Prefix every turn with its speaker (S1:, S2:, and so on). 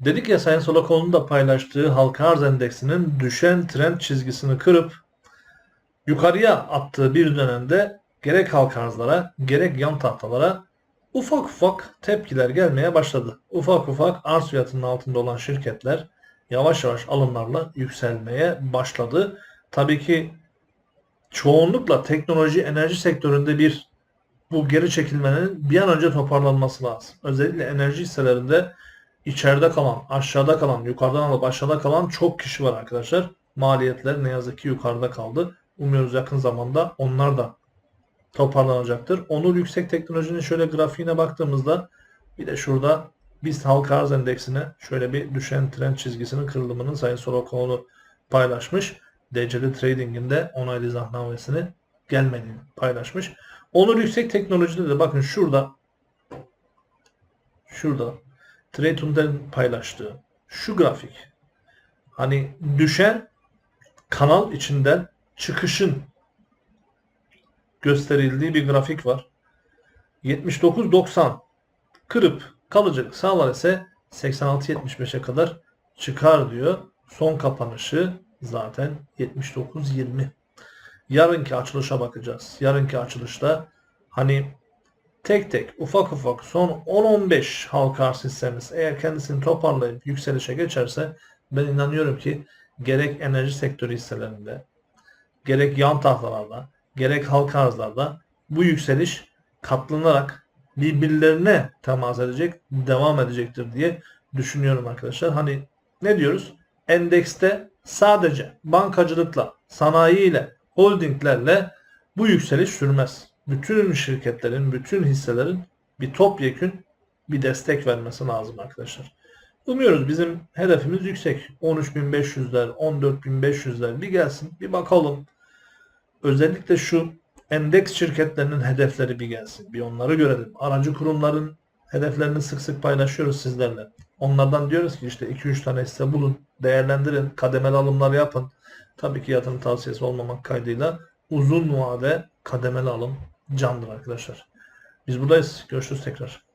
S1: Dedik ya Sayın Solokoğlu'nun da paylaştığı halka arz endeksinin düşen trend çizgisini kırıp yukarıya attığı bir dönemde gerek halka arzlara gerek yan tahtalara ufak ufak tepkiler gelmeye başladı. Ufak ufak arz fiyatının altında olan şirketler yavaş yavaş alımlarla yükselmeye başladı. Tabii ki çoğunlukla teknoloji enerji sektöründe bir bu geri çekilmenin bir an önce toparlanması lazım. Özellikle enerji hisselerinde içeride kalan, aşağıda kalan, yukarıdan alıp aşağıda kalan çok kişi var arkadaşlar. Maliyetler ne yazık ki yukarıda kaldı. Umuyoruz yakın zamanda onlar da toparlanacaktır. Onur Yüksek Teknoloji'nin şöyle grafiğine baktığımızda bir de şurada biz halka arz endeksine şöyle bir düşen trend çizgisinin kırılımının Sayın Sorokoğlu paylaşmış. DC'li Trading'in de onaylı izahnamesini gelmediğini paylaşmış. Onur Yüksek Teknoloji'de de bakın şurada şurada Trade'un paylaştığı şu grafik hani düşen kanal içinden çıkışın gösterildiği bir grafik var. 79-90 kırıp kalıcılık sağlar ise 86-75'e kadar çıkar diyor. Son kapanışı zaten 79-20. Yarınki açılışa bakacağız. Yarınki açılışta hani tek tek ufak ufak son 10-15 halka arz hissemiz eğer kendisini toparlayıp yükselişe geçerse ben inanıyorum ki gerek enerji sektörü hisselerinde gerek yan tahtalarda gerek halka arzlarda bu yükseliş katlanarak birbirlerine temas edecek, devam edecektir diye düşünüyorum arkadaşlar. Hani ne diyoruz? Endekste sadece bankacılıkla, sanayiyle, holdinglerle bu yükseliş sürmez. Bütün şirketlerin, bütün hisselerin bir topyekün bir destek vermesi lazım arkadaşlar. Umuyoruz bizim hedefimiz yüksek. 13.500'ler, 14.500'ler bir gelsin, bir bakalım. Özellikle şu endeks şirketlerinin hedefleri bir gelsin. Bir onları görelim. Aracı kurumların hedeflerini sık sık paylaşıyoruz sizlerle. Onlardan diyoruz ki işte 2-3 tane hisse bulun, değerlendirin, kademeli alımlar yapın. Tabii ki yatırım tavsiyesi olmamak kaydıyla uzun vade kademeli alım candır arkadaşlar. Biz buradayız. Görüşürüz tekrar.